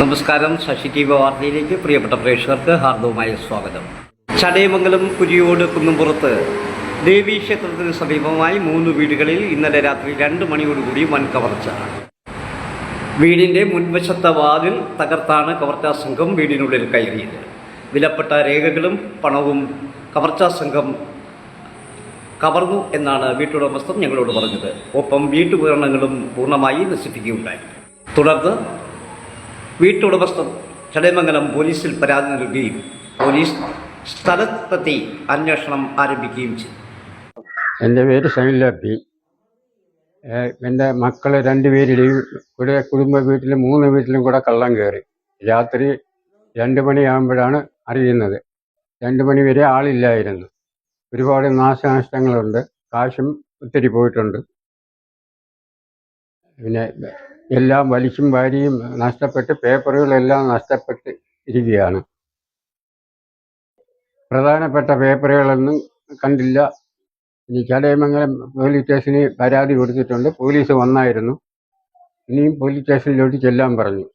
നമസ്കാരം. Sasi T V വാർത്തയിലേക്ക് പ്രിയപ്പെട്ട പ്രേക്ഷകർക്ക് ഹാർദവുമായ സ്വാഗതം. ചടയമംഗലം കുരിയോട് കുന്നുംപുറത്ത് ദേവീക്ഷേത്രത്തിന് സമീപമായി മൂന്ന് വീടുകളിൽ ഇന്നലെ രാത്രി രണ്ട് മണിയോടുകൂടി വൻ കവർച്ച. വീടിന്റെ മുൻവശത്തെ വാതിൽ തകർത്താണ് കവർച്ചാ സംഘം വീടിനുള്ളിൽ കയറിയത്. വിലപ്പെട്ട രേഖകളും പണവും കവർച്ചാ സംഘം കവർന്നു എന്നാണ് വീട്ടുടമസ്ഥർ ഞങ്ങളോട് പറഞ്ഞത്. ഒപ്പം വീട്ടുപകരണങ്ങളും പൂർണമായി നശിപ്പിക്കുകയുണ്ടായി. തുടർന്ന് വീട്ടുടമസ്ഥർ ചടയമംഗലം പോലീസിൽ പരാതി നൽകുകയും പോലീസ് സ്ഥലത്തെത്തി അന്വേഷണം ആരംഭിക്കുകയും ചെയ്തു. എന്റെ പേര് സൈലാപ്പി എന്റെ മക്കൾ രണ്ടുപേരുടെയും ഇവിടെ കുടുംബ വീട്ടിലും മൂന്ന് വീട്ടിലും കൂടെ കള്ളം കയറി. രാത്രി രണ്ട് മണിയാകുമ്പോഴാണ് അറിയുന്നത്. രണ്ട് മണി വരെ ആളില്ലായിരുന്നു. ഒരുപാട് നാശനഷ്ടങ്ങളുണ്ട്. കാശും ഒത്തിരി പോയിട്ടുണ്ട്. പിന്നെ എല്ലാം വലിച്ചും വാരിയും നഷ്ടപ്പെട്ട് പേപ്പറുകളെല്ലാം നഷ്ടപ്പെട്ട് ഇരിക്കുകയാണ്. പ്രധാനപ്പെട്ട പേപ്പറുകളൊന്നും കണ്ടില്ല. ഇനി ചടയമംഗലം പോലീസ് സ്റ്റേഷനിൽ പരാതി കൊടുത്തിട്ടുണ്ട്. പോലീസ് വന്നായിരുന്നു. ഇനിയും പോലീസ് സ്റ്റേഷനിലോട്ട് ചെല്ലാൻ പറഞ്ഞു.